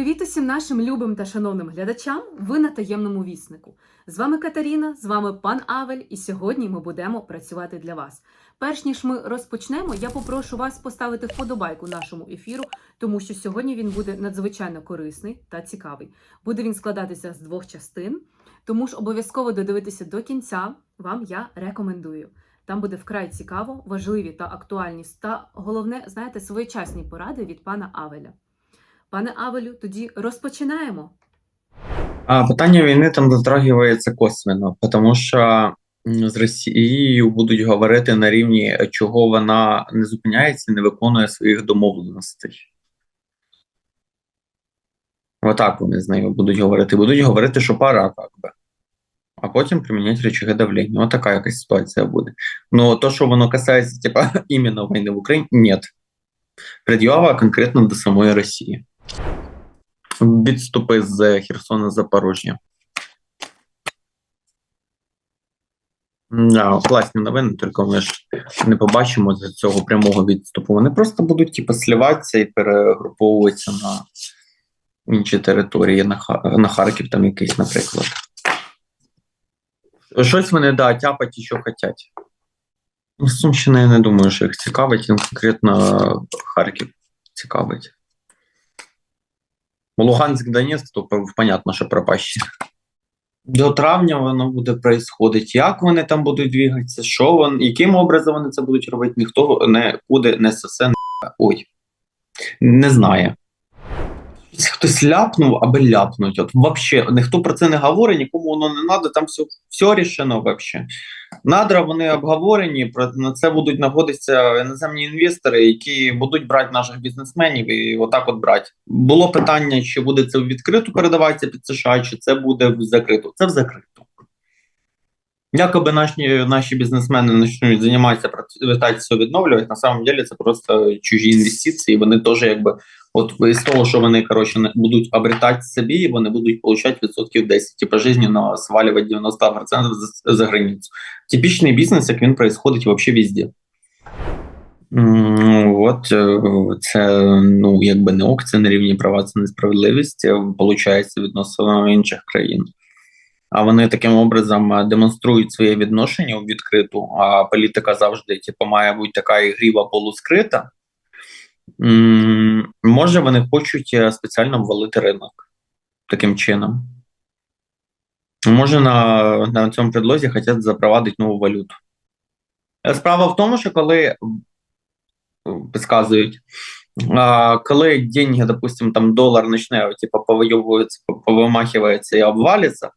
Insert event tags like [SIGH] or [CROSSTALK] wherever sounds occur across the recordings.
Привіт усім нашим любим та шановним глядачам. Ви на таємному віснику. З вами Катерина, з вами пан Авель, і сьогодні ми будемо працювати для вас. Перш ніж ми розпочнемо, я попрошу вас поставити вподобайку нашому ефіру, тому що сьогодні він буде надзвичайно корисний та цікавий. Буде він складатися з двох частин, тому ж обов'язково додивитися до кінця. Вам я рекомендую. Там буде вкрай цікаво, важливі та актуальні, та головне, знаєте, своєчасні поради від пана Авеля. Пане Авелю, тоді розпочинаємо. А питання війни там затрагивається косвенно, тому що з Росією будуть говорити на рівні, чого вона не зупиняється не виконує своїх домовленостей. Отак вони з нею будуть говорити. Будуть говорити, що пора, як би. А потім приміняти речове давлення. Ось така якась ситуація буде. Ну, то, що воно касається, типа, [LAUGHS] іменно війни в Україні, ні. Пред'ява конкретно до самої Росії. Відступи з Херсона Запорожжя. Да, класні новини, тільки ми ж не побачимо з цього прямого відступу. Вони просто будуть типу, сліватися і перегруповуватися на інші території, на, на Харків там якийсь, наприклад. Щось вони, да, тяпать і що хочуть. Ну, Сумщина, я не думаю, що їх цікавить, їм конкретно Харків цікавить. Луганськ, Донецьк, то понятно, що пропащі. До травня воно буде происходити. Як вони там будуть двигатися, що вони, яким образом вони це будуть робити, ніхто не буде, не сосе, ой, не знає. Хтось ляпнув, аби ляпнуть. От вообще, ніхто про це не говорить, нікому воно не треба, там все, все рішено вообще. Надра вони обговорені, про на це будуть знаходитися іноземні інвестори, які будуть брати наших бізнесменів і отак от брати. Було питання, чи буде це в відкриту передаватися під США, чи це буде в закриту. Це в закриту. Якоби наші, наші бізнесмени почнуть займатися процвітатися, відновлювати, на самом деле це просто чужі інвестиції. Вони теж якби от з того, що вони коротше не- будуть обретати собі, вони будуть получати відсотків 10, типа жизненно свалювати 90% за, за границю. Типічний бізнес, як він происходить вообще везде. От е, це ну якби не ок, це на рівні права, це несправедливість, е, получається відносно інших країн. А вони таким образом е, демонструють своє відношення у відкриту, а політика завжди типу, має бути така ігріва полускрита. Може, вони хочуть е, спеціально ввалити ринок таким чином. Може, на, на цьому предлозі хочуть запровадити нову валюту. Е, Справа в тому, що коли підказують, коли деньги, допустим, там долар почне, повийовується, повимахивається і обвалиться,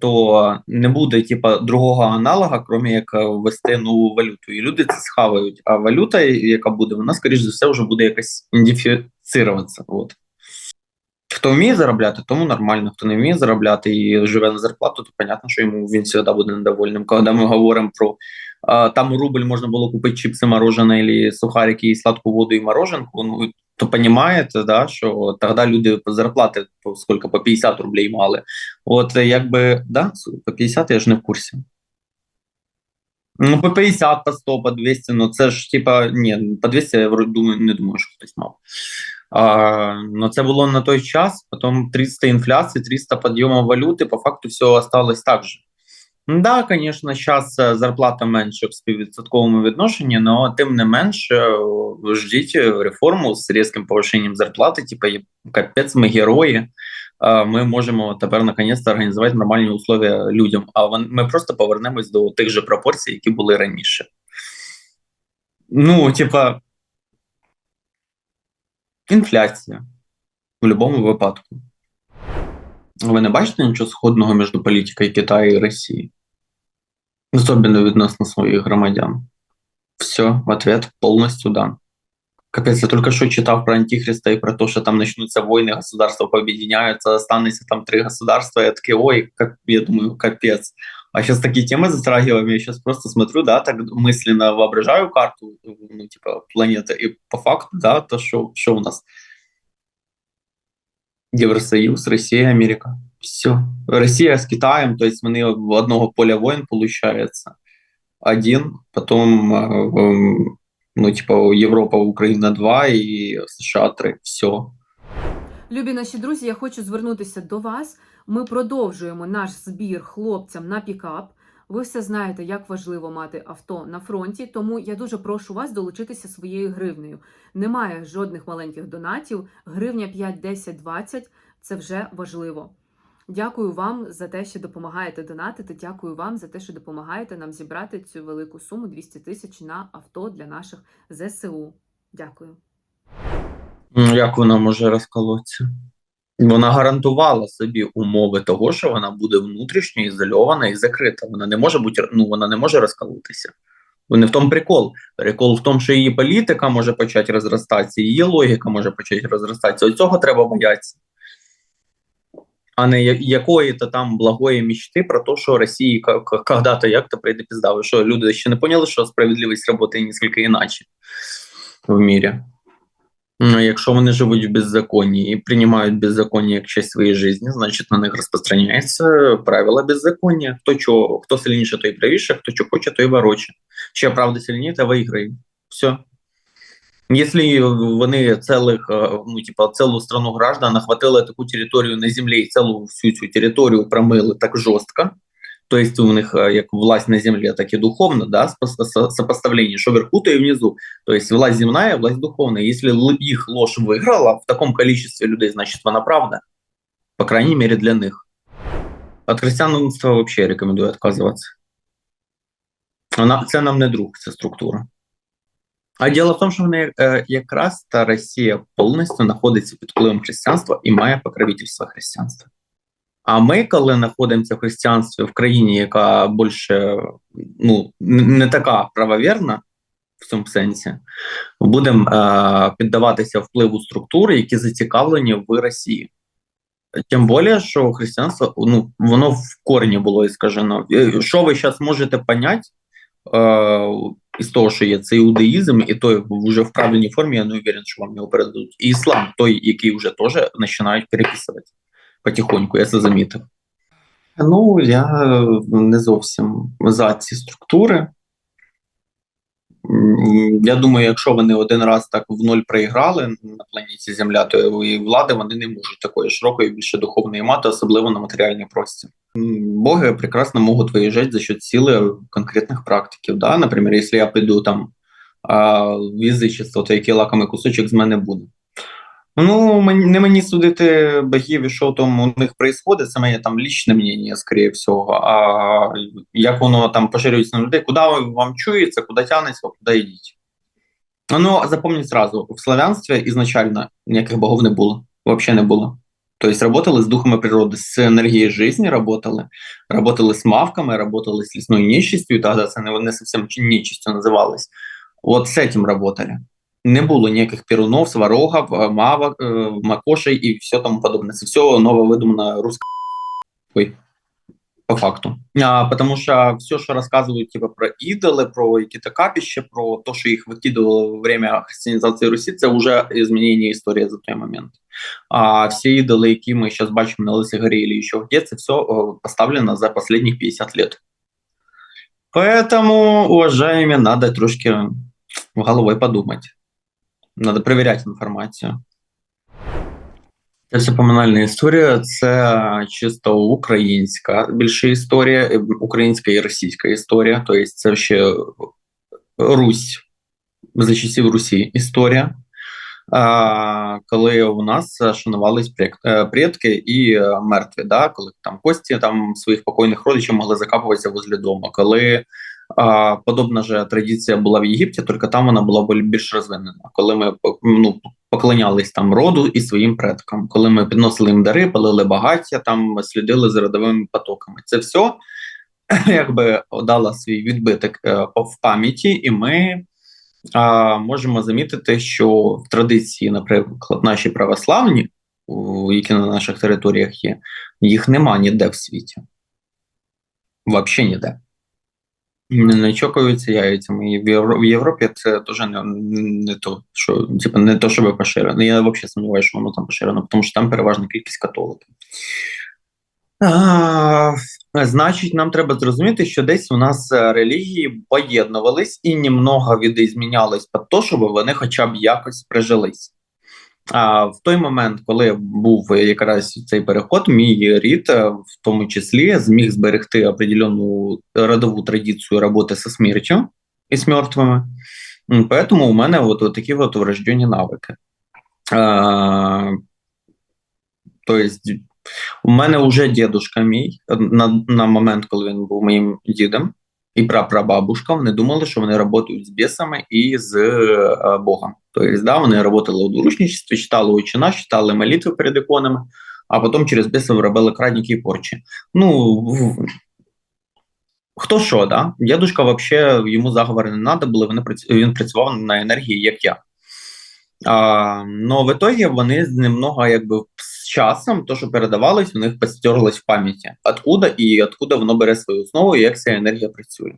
то не буде типа другого аналога, крім як е, ввести нову валюту. І люди це схавають. А валюта, яка буде, вона, скоріш за все, вже буде якось ідентифіцироватися. От. Хто вміє заробляти, тому нормально. Хто не вміє заробляти і живе на зарплату, то понятно, що йому він завжди буде недовольним. Коли ми говоримо про а, там рубль можна було купити чипси, мороженое, или сухарики, і сладку воду і мороженку, ну, то розумієте, да, що тоді люди зарплати по скільки, по 50 рублей мали. От якби, да, по 50 я ж не в курсі. Ну, по 50, по 100, по 200, ну це ж типа, ні, по 200 я думаю, не думаю, що хтось мав. А, ну це було на той час, потім 300 інфляції, 300 підйому валюти, по факту все осталось так же. Да, конечно, зараз зарплата менше в співвідсотковому відношенні, але тим не менше е, ждіть реформу з різким повищенням зарплати, є- капець, ми герої. Е, Ми можемо тепер наконець організувати нормальні условия людям. А ми просто повернемось до тих же пропорцій, які були раніше. Ну, типа, інфляція в будь-якому випадку. Ви не бачите нічого сходного між політикою Китаю і Росії? Особенно відносно своїх громадян. Все, ответ повністю дан. Капець, я тільки що читав про Антихриста і про те, що там почнуться війни, государства пооб'єднаються, останеться там три государства. Я такий, ой, как, я думаю, капець. А сейчас такие темы затрагиваем, я сейчас просто смотрю, да, так мысленно воображаю карту, ну, типа, планеты, и по факту, да, то, что, что у нас? Євросоюз, Росія, Америка. Все. Росія з Китаєм, то есть вони одного поля воїн, получается. Один, потом, э, ну, типа, Європа, Україна 2 і США 3. Все. Любі наші друзі, я хочу звернутися до вас. Ми продовжуємо наш збір хлопцям на пікап. Ви все знаєте, як важливо мати авто на фронті, тому я дуже прошу вас долучитися своєю гривнею. Немає жодних маленьких донатів. Гривня 5, 10, 20 – це вже важливо. Дякую вам за те, що допомагаєте донатити. Дякую вам за те, що допомагаєте нам зібрати цю велику суму 200 тисяч на авто для наших ЗСУ. Дякую. Як вона може розколотися? Вона гарантувала собі умови того, що вона буде внутрішньо ізольована і закрита. Вона не може бути, ну вона не може розколотися. Бо не в тому прикол. Прикол в тому, що її політика може почати розростатися, її логіка може почати розростатися. От цього треба боятися. А не якої-то там благої мечти про те, що Росії когда-то як-то прийде пізда. Ви Що люди ще не поняли, що справедливість працює несколько іначе в мірі. Ну, якщо вони живуть в беззаконні і приймають беззаконня як часть своєї житті, значить на них розпространяється правила беззаконня. Хто чого, хто сильніше, той правіше, хто що хоче, той вороче. Чия правда сильніше, та виграє. Все. Якщо вони целих, е, ну, типа, цілу страну граждан охватили таку територію на землі і цілу всю цю територію промили так жорстко, то есть у них е, як власть на землі, так і духовно, да, сопоставление, що вверху, то і внизу. То есть власть земная, власть духовная. Если их ложь выиграла в таком количестве людей, значит, она правда. По крайней мере, для них. От християнства вообще рекомендую отказываться. Вона, це нам не друг, це структура. А діло в тому, що вони е, якраз та Росія повністю знаходиться під впливом християнства і має покровительство християнства. А ми, коли знаходимося в християнстві в країні, яка більше ну, не така правовірна в цьому сенсі, будемо е, піддаватися впливу структур, які зацікавлені в Росії. Тим більше, що християнство ну, воно в корені було іскажено. Е, Що ви зараз можете поняти е, із того, що є це іудаїзм, і той вже в правильній формі, я не уверен, що вам його передадуть. І іслам, той, який вже теж починають переписувати потихоньку, я це замітив. Ну, я е, не зовсім за ці структури. Я думаю, якщо вони один раз так в ноль проіграли на планеті Земля, то і влади вони не можуть такої широкої, більше духовної мати, особливо на матеріальній прості. Боги прекрасно можуть виїжджати за счет сили конкретних практиків. Да? Наприклад, якщо я піду там в язичество, то який лакомий кусочок з мене буде. Ну, не мені судити богів що там у них відбувається, це моє там лічне мнення, скоріше всього. А як воно там поширюється на людей, куди вам чується, куди тягнеться, куди йдіть. Ну, запомніть сразу, в славянстві ізначально ніяких богов не було, взагалі не було. Тобто работали з духами природи, з енергією життя работали, работали з мавками, работали з лісною нечистю, і тоді це не, не зовсім нечистю називалось. От з цим работали не було ніяких перунов, сварогов, е, мавок, е, макошей і все тому подобне. Це все ново видумано руска. Ой, по факту. А, потому що все, що розказують типа, про ідоли, про які-то капіща, про те, що їх викидували во время християнізації Русі, це вже змінення історії за той момент. А всі ідоли, які ми зараз бачимо на Лисій горі і ще где, це все поставлено за останні 50 лет. Поэтому, уважаемые, надо трошки головой подумать. Надо перевіряти інформацію. Це поминальна історія, це чисто українська більше історія, е, українська і російська історія. Тобто це ще Русь за часів Русі історія. Коли у нас шанувались е, предки і е, мертві, да? коли там кості там своїх покойних родичів могли закапуватися возле дому. Коли подобна же традиція була в Єгипті, тільки там вона була більш розвинена. Коли ми ну, поклонялись там роду і своїм предкам, коли ми підносили їм дари, палили багаття, там слідили за родовими потоками. Це все [CLEARS THROAT] якби дало свій відбиток е, в пам'яті, і ми можемо замітити, що в традиції, наприклад, наші православні, які на наших територіях є, їх нема ніде в світі. Взагалі ніде. Не, чокаються яйцями. І в, Євро, в Європі це теж не, не то, що типу, не то, щоб поширено. Я взагалі сумніваюся, що воно там поширено, тому що там переважна кількість католиків. Значить, нам треба зрозуміти, що десь у нас е, релігії поєднувались і немного відізмінялись під те, щоб вони хоча б якось прижились. А в той момент, коли був якраз цей переход, мій рід, е, в тому числі, зміг зберегти определенну родову традицію роботи зі смертю і з мертвими. Поэтому у мене от, такі от врождені навики. А, то есть, у мене вже дідушка мій на, на момент, коли він був моїм дідом, і прапрабабушка, вони думали, що вони працюють з бісами і з е, Богом. Тобто, да, вони працювали у доручничестві, читали учина, читали молитви перед іконами, а потім через бісів робили крадники і порчі. Ну, хто що, да? Дідушка взагалі йому заговори не треба були, вони, він працював на енергії, як я. А, но в итоге вони немного якби з часом, то, що передавалось, у них постерлось в пам'яті. Откуда і откуда воно бере свою основу, і як ця енергія працює.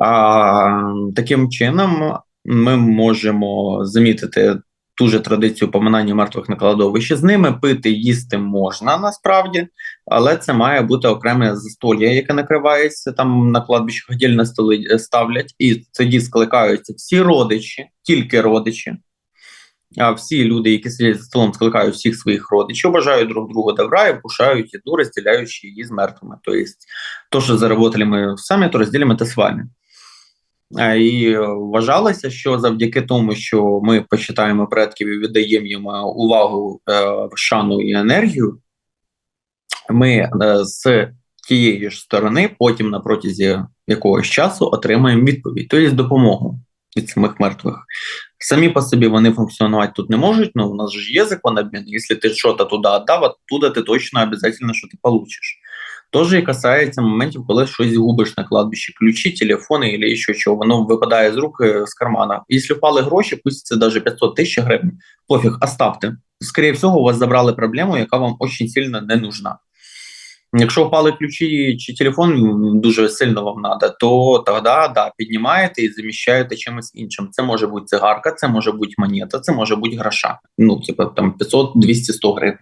А, таким чином, ми можемо замітити ту же традицію поминання мертвих на кладовищі. З ними пити, їсти можна насправді, але це має бути окреме застолля, яке накривається там на кладбищах віддільно столи е, ставлять, і тоді скликаються всі родичі, тільки родичі. А всі люди, які сидять за столом, скликають всіх своїх родичів, бажають друг другу добра і пушають їду, розділяючи її з мертвими. Тобто, то, що заработали ми самі, то розділимо це з вами. А, І е, вважалося, що завдяки тому, що ми почитаємо предків і віддаємо їм е, увагу, е, шану і енергію, ми е, з тієї ж сторони потім на протязі якогось часу отримаємо відповідь, тобто допомогу від самих мертвих. Самі по собі вони функціонувати тут не можуть, але у нас же є закон обміну. Якщо ти щось туди віддав, оттуда ти точно обов'язково що ти получиш. Тож і касається моментів, коли щось губиш на кладбищі, ключі, телефони або ще чого, воно випадає з рук е, з кармана. Якщо впали гроші, пусть це навіть 500 тисяч гривень, пофіг, оставте. Скоріше всього, у вас забрали проблему, яка вам дуже сильно не нужна. Якщо впали ключі чи телефон дуже сильно вам треба, то тоді да, піднімаєте і заміщаєте чимось іншим. Це може бути цигарка, це може бути монета, це може бути гроша. Ну, типу там 500, 200, 100 гривень.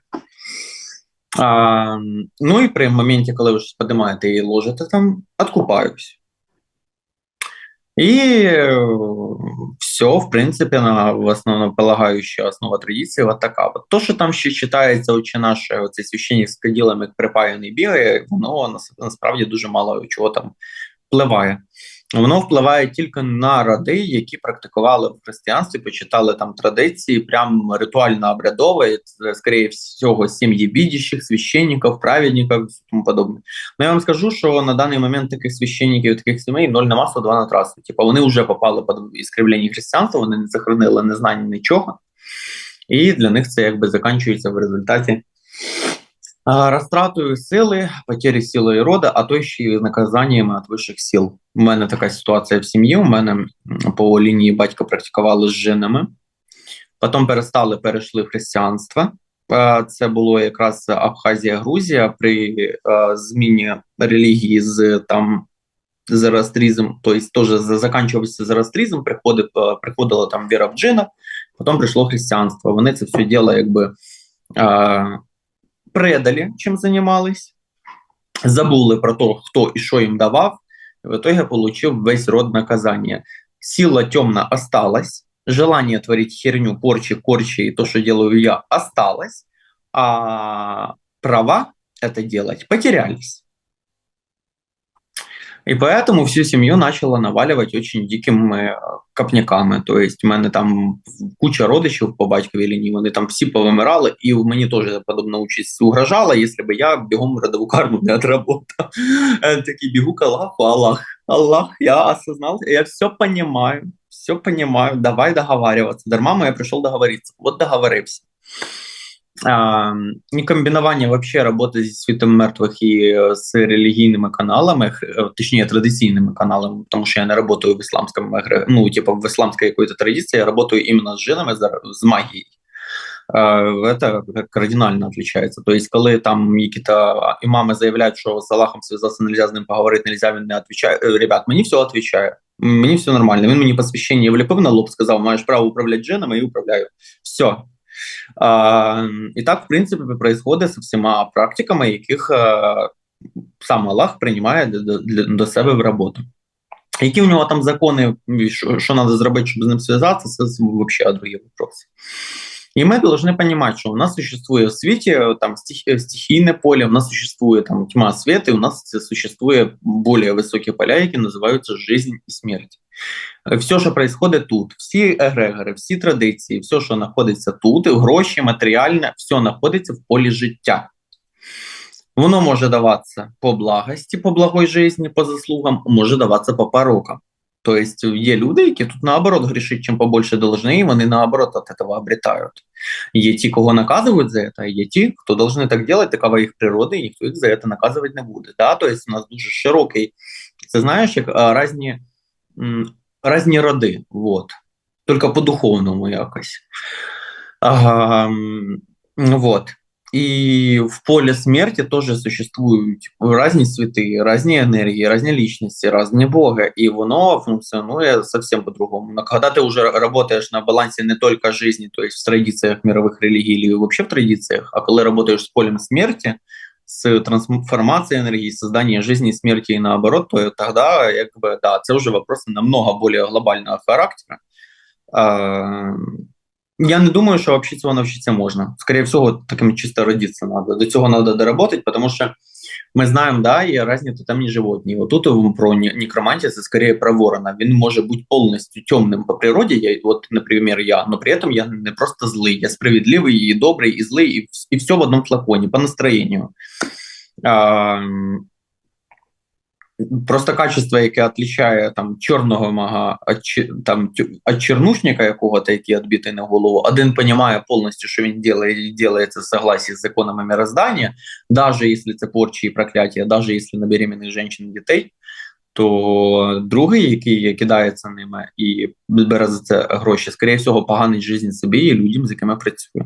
А, ну і при моменті, коли ви щось піднімаєте і ложите там, откупаюсь. І все, в принципі, на в основополагающая основа традиції от така. От то, що там ще читається, очі наше, оцей священник з каділом, як припаяний бігає, воно насправді дуже мало чого там впливає. Воно впливає тільки на роди, які практикували в християнстві, почитали там традиції, прям ритуально обрядові, скоріше всього, сім'ї бідіщих, священників, праведників і тому подобне. Ну я вам скажу, що на даний момент таких священників, таких сімей 0 на масу, 2 на трасу. Типа вони вже попали під іскривлення християнства, вони не захоронили незнання нічого, і для них це якби закінчується в результаті розтратою сили, потері сили і рода, а то ще й наказаннями від вищих сил. У мене така ситуація в сім'ї. У мене по лінії батька практикували з жінами, потім перестали, перейшли в християнство. Це було якраз Абхазія, Грузія при зміні релігії з там зороастризм, тобто теж за- закінчувався зороастризм, приходив, приходила там віра в джина, потім прийшло християнство. Вони це все діло якби предали, чим займались, забули про те, хто і що їм давав, в итоге получил весь род наказания. Сила темна осталась, желание творить херню, порчи, корчи и то, что делаю я, осталось, а права это делать. Потерялись. И поэтому всю семью начало наваливать очень дикими е, копняками. То есть, у мене там куча родичів по батьковій лінії, вони там всі повимирали, і мені теж подобна участь угрожала, якщо б я бігом родову карму не отработав. Е, Такий бігу к Аллаху, Аллах, Аллах, я осознал, я все понимаю, все понимаю, давай договариваться. Дарма я пришел договориться. Вот договорився. І комбінування вообще роботи зі світом мертвих і е, з релігійними каналами, е, точніше традиційними каналами, тому що я не працюю в ісламському агре- ну, типу, в исламской какой-то я работаю именно с джинами, з магією. Е, Это кардинально отличается. То есть, коли там якісь імами заявляють, що з Аллахом зв'язатися нельзя, з ним поговорити нельзя, він не. Е, Ребят, мені все відповідає. Мені все нормально. Він мені посвящення вліпив на лоб, сказав, маєш право управляти джинами, і управляю. Все. А, і так, в принципі, происходит з всіма практиками, яких е, сам Аллах приймає до, до, до себе в роботу. Які у нього там закони, і що, що треба зробити, щоб з ним зв'язатися, це взагалі другий вопрос. И мы должны понимать, что у нас существует в свете там стих, стихийное поле, у нас существует там тьма света, и у нас существует более высокие поля, які називаються жизнь і смерть. Все, що происходит тут, всі егрегори, всі традиції, все, що знаходиться тут, гроші, матеріальне, все знаходиться в полі життя. Воно може даватися по благості, по благой житті, по заслугам, може даватися по порокам. Тобто є люди, які тут наоборот грішить, чим побольше должны, і вони наоборот від цього обретають. Є ті, кого наказують за це, а є ті, хто должны так делать, такова їх природа, і ніхто їх за це наказувати не буде. Да? Тобто у нас дуже широкий, це знаєш, як різні, м, різні роди, вот. тільки по-духовному якось. Ага, м, вот. И в поле смерти тоже существуют разные святы, разные энергии, разные личности, разные бога, и воно функционует совсем по-другому. Но когда ты уже работаешь на балансе не только жизни, то есть в традициях мировых религий или вообще в традициях, а когда работаешь с полем смерти, с трансформацией энергии, созданием жизни и смерти и наоборот, то тогда, как бы, да, это уже вопросы намного более глобального характера. А, я не думаю, що взагалі цього навчитися можна. Скоріше всього, таким чисто родитися треба. До цього треба доработати, тому що ми знаємо, да, є різні тотемні животні. Отут про некромантію це скоріше про ворона. Він може бути повністю темним по природі. Я, от, наприклад, я, но при этом я не просто злий, я справедливий, і добрий, і злий, і, і все в одному флаконі, по настроєнню. Просто качество, яке відрізняє там чорного мага від там від чернушника якого-то, який відбитий на голову, один розуміє повністю, що він робить, це в согласии з законами мироздання, навіть якщо це порчі і прокляття, навіть якщо на беременних жінок дітей, то другий, який кидається ними і бере за це гроші, скоріше всього, поганить життя собі і людям, з якими працює.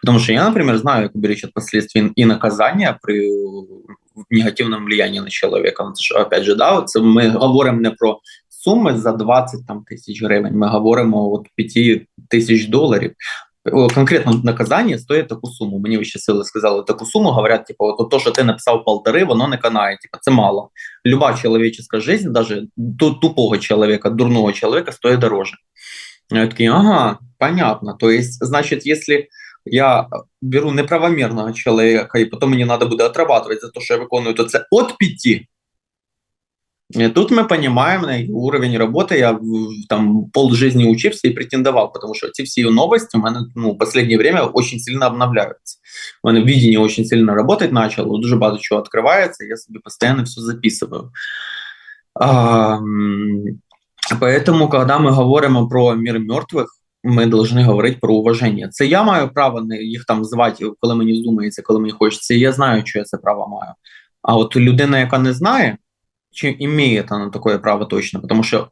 Потому что я, например, знаю, как беречь последствий и наказания при негативном влиянии на человека. Опять же, да, це ми говоримо не про суми за 20 там, тисяч гривень, ми говоримо от 5 тисяч доларів. Конкретно наказання стоїть таку суму. Мені ще сили сказали таку суму, говорять, типу, от то, що ти написав полтори, воно не канає. Типу, це мало. Люба чоловіческа життя, навіть тупого чоловіка, дурного чоловіка, стоїть дороже. Я такий, ага, понятно. То есть, значит, если я беру неправомірного чоловіка, і потім мені треба буде отрабатывать за те, що я виконую, то це от п'яти. И тут мы понимаем на уровень работы, я там пол жизни учился и претендовал, потому что эти все новости у меня ну, в последнее время очень сильно обновляются. У меня видение очень сильно работать начало, дуже багато чего открывается, я себе постоянно все записываю. А, поэтому, когда мы говорим про мир мертвых, ми повинні говорити про уваження. Це я маю право їх там звати, коли мені здумається, коли мені хочеться. Я знаю, що я це право маю. А от людина, яка не знає, чи імеє на таке право точно, тому що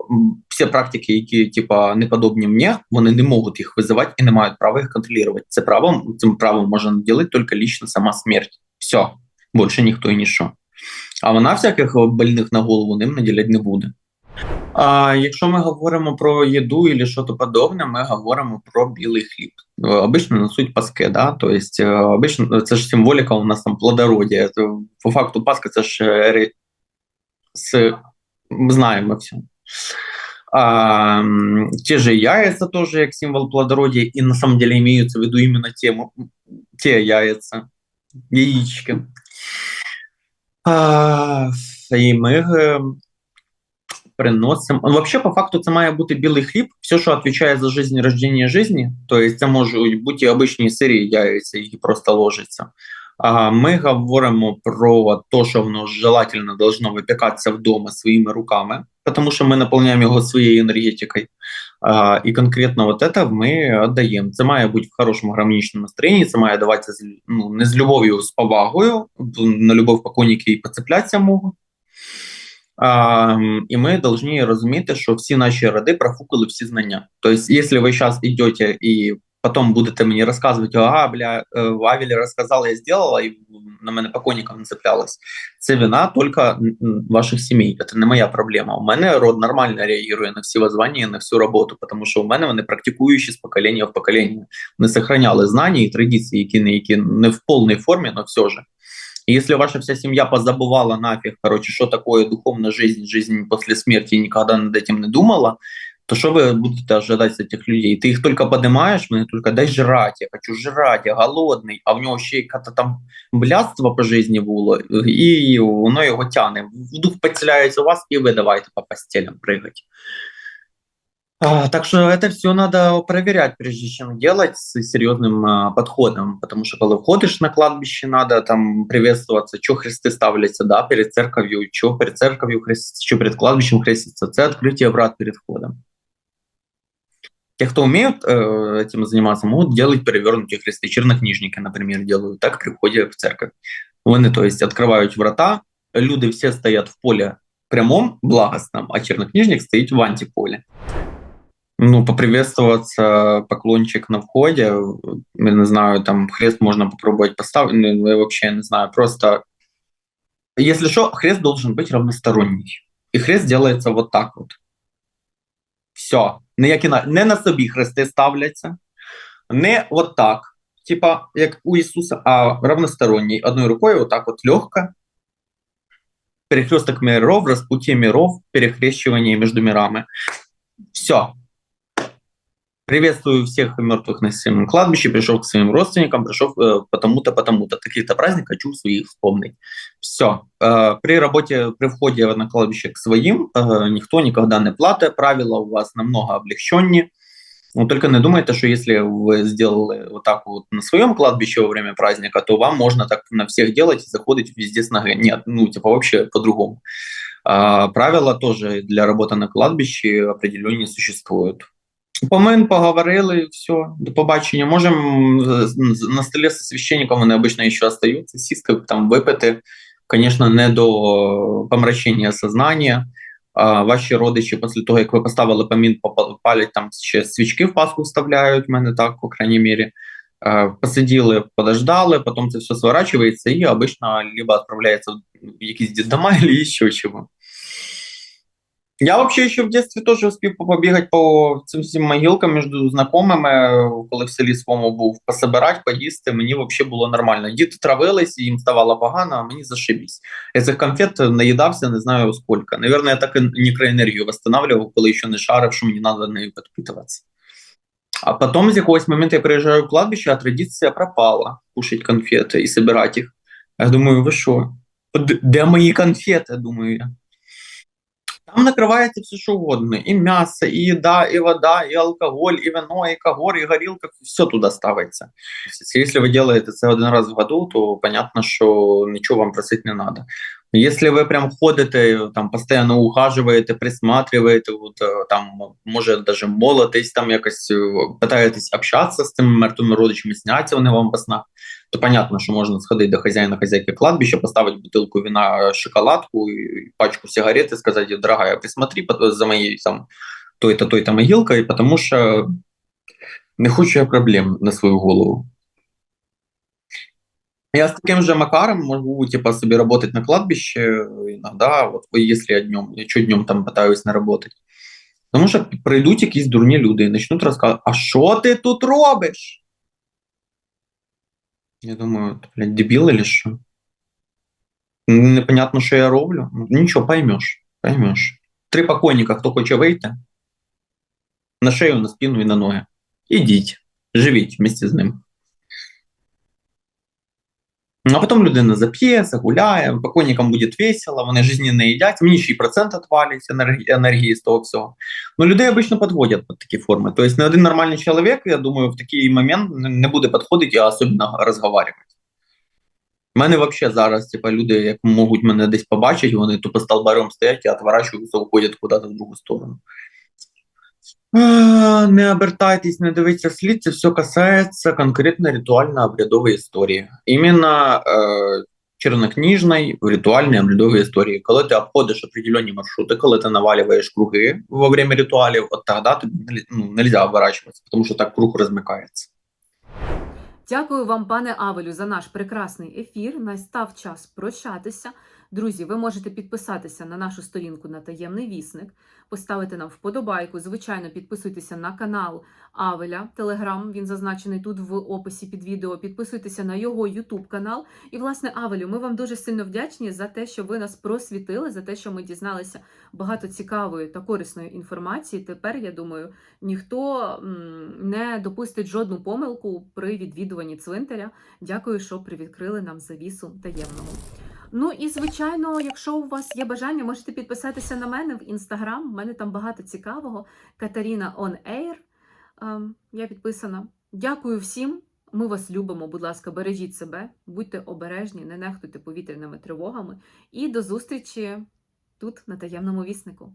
всі практики, які типа неподобні мені, вони не можуть їх визивати і не мають права їх контролювати. Це право цим правом може наділити тільки лічно сама смерть. Все, більше ніхто і ніщо. А вона всяких больних на голову ним наділяти не буде. А якщо ми говоримо про їду і щось подобне, ми говоримо про білий хліб. Обично несуть паски, да? тобто обично це ж символіка у нас там плодородія. По факту паска це ж мы знаем мы все. А, те же яйца тоже как символ плодородия, и на самом деле имеются в виду именно те, те яйца, яички. А, і ми приносимо. Вообще, по факту, це має бути білий хліб, все, що відповідає за жизнь, рождення житті, тобто це можуть бути обичні сирі яйця, які просто ложаться. А ми говоримо про те, що воно желательно должно випікатися вдома своїми руками, тому що ми наповняємо його своєю енергетикою. А, І конкретно от це ми віддаємо. Це має бути в хорошому гармонічному настроєнні, це має даватися ну, не з любов'ю, з повагою, на любов покойники і поцеплятися можуть. А, І ми повинні розуміти, що всі наші роди профукали всі знання. Тобто, якщо ви зараз йдете і потом будете мені розказувати, ага, бля, Авель розказала, я сделала, і на мене покойником не цеплялась. Це вина тільки ваших сімей. Це не моя проблема. У мене род нормально реагує на всі воззвання, на всю роботу, тому що у мене вони практикуючі з покоління в покоління. Вони сохраняли знання і традиції, які не які не в повній формі, але все ж. И если ваша вся семья позабывала нафиг, короче, что такое духовная жизнь, жизнь после смерти, и никогда над этим не думала, то что вы будете ожидать с этих людей? Ты их только поднимаешь, мне только дай жрать, я хочу жрать, я голодний, а в нього ще й то там блядство по жизни було, і воно його тягне. В дух поселяється у вас, і ви давайте по постелям прыгать. А, так что это все надо проверять, прежде чем делать с серьезным а, подходом, потому что когда входишь на кладбище, надо там приветствоваться, что хресты ставляться, да, перед церковью, что перед церковью хреститься, что перед кладбищем хреститься, это открытие врат перед входом. Те, кто умеют э, этим заниматься, могут делать перевернутые хресты. Чернокнижники, например, делают так при входе в церковь. Вони, то есть, открывают врата, люди все стоят в поле прямом, благостном, а чернокнижник стоит в антиполе Ну, поприветствоваться, поклончик на входе, я не знаю, там хрест можно попробовать поставить, ну, я вообще не знаю, просто если что, хрест должен быть равносторонний. И хрест делается вот так вот. Все. Не, як іна... не на собі хрести ставляться, не от так, типа як у Ісуса, а равносторонній. Одною рукою отак от легко. Перехресток миров, распутие миров, перехрещивание между мирами. Все. Приветствую всех мертвых на своем кладбище, пришел к своим родственникам, пришел э, потому-то, потому-то. Таких-то праздник хочу своих вспомнить. Все. Э, при работе, при входе на кладбище к своим, э, никто никогда не платит, правила у вас намного облегченнее. Но только не думайте, что если вы сделали вот так вот на своем кладбище во время праздника, то вам можно так на всех делать и заходить везде с ноги. Нет, ну типа вообще по-другому. А, правила тоже для работы на кладбище определенные существуют. Помин, поговорили, все, до побачення. Можемо на столі з священником, вони обично ще остаються, сісти, там випити. Звісно, не до помрачення сознання. А ваші родичі, після того, як ви поставили помін, палять там ще свічки в Пасху вставляють, в мене так, по крайній мірі. Е, Посиділи, подождали, потім це все сворачується і обично либо відправляється в якісь дідома, або ще чого. Я вообще еще в детстве тоже успів побігати по цим всім могилкам між знайомими, коли в селі своєму був, пособирати, поїсти. Мені взагалі було нормально. Діти травились, їм ставало погано, а мені зашибісь. Я цих конфет наїдався, не знаю скільки. Наверное, я так і мікроенергію восстанавливав, коли ще не шарив, що мені треба нею підпитуватися. А потім з якогось моменту я приїжджаю в кладбище, а традиція пропала кушати конфети і збирати їх. Я думаю, ви що? Де мої конфети, думаю я. Там накрывается все что угодно. И мясо, и еда, и вода, и алкоголь, и вино, и когор, и горілка. Все туда ставится. Если вы делаете это один раз в году, то понятно, что ничего вам просить не надо. Если вы прям ходите, там постоянно ухаживаете, присматриваете, вот, е, там, може даже молитесь, там якось е, питаєтесь общатися з тими мертвими родичами, сняться вони вам по снах, то понятно, що можна сходити до хазяїна хазяйки кладбища, поставити бутилку вина, шоколадку, і пачку сигарет и сказать, дорогая, присмотри за моей там той-то, той-то могилкой, потому что не хочу я проблем на свою голову. Я с таким же макаром могу, типа, себе работать на кладбище иногда, вот если я днем, я что днем там пытаюсь наработать. Тому що прийдуть якісь дурні люди і почнуть розказувати, а що ти тут робиш? Я думаю, «Ти, блядь, дебіл или що? Непонятно, що я роблю. Ну, Нічого, поймеш, поймеш. Три покойника, хто хоче вийти, на шею, на спину і на ноги. Ідіть, живіть вместе з ним. А потім людина зап'є, загуляє, покойникам буде весело, вони жизни не їдять, мені ще й процент отвалять енергії, енергії з того всього. Ну, людей обично підводять під такі форми. Тобто, не один нормальний чоловік, я думаю, в такий момент не- буде підходити, а особливо розговорювати. У мене взагалі зараз, типа, люди, як можуть мене десь побачити, вони тупо столбарем стоять і отворачуються, уходять кудись в другу сторону. Не обертайтесь, не дивіться слід, це все касається конкретно ритуально-обрядової історії. Іменно е, чернокнижної ритуальної обрядової історії. Коли ти обходиш определенні маршрути, коли ти навалюєш круги во время ритуалів, от тоді тобі ну, нельзя оборачуватися, тому що так круг розмикається. Дякую вам, пане Авелю, за наш прекрасний ефір. Настав час прощатися. Друзі, ви можете підписатися на нашу сторінку на таємний вісник, поставити нам вподобайку. Звичайно, підписуйтеся на канал Авеля Телеграм. Він зазначений тут в описі під відео. Підписуйтеся на його Ютуб канал. І, власне, Авелю, ми вам дуже сильно вдячні за те, що ви нас просвітили, за те, що ми дізналися багато цікавої та корисної інформації. Тепер я думаю, ніхто не допустить жодну помилку при відвідуванні цвинтаря. Дякую, що привідкрили нам завісу таємного. Ну і звичайно, якщо у вас є бажання, можете підписатися на мене в інстаграм. У мене там багато цікавого. Катерина On Air. Ем, Я підписана. Дякую всім. Ми вас любимо. Будь ласка, бережіть себе, будьте обережні, не нехтуйте повітряними тривогами. І до зустрічі тут на таємному віснику.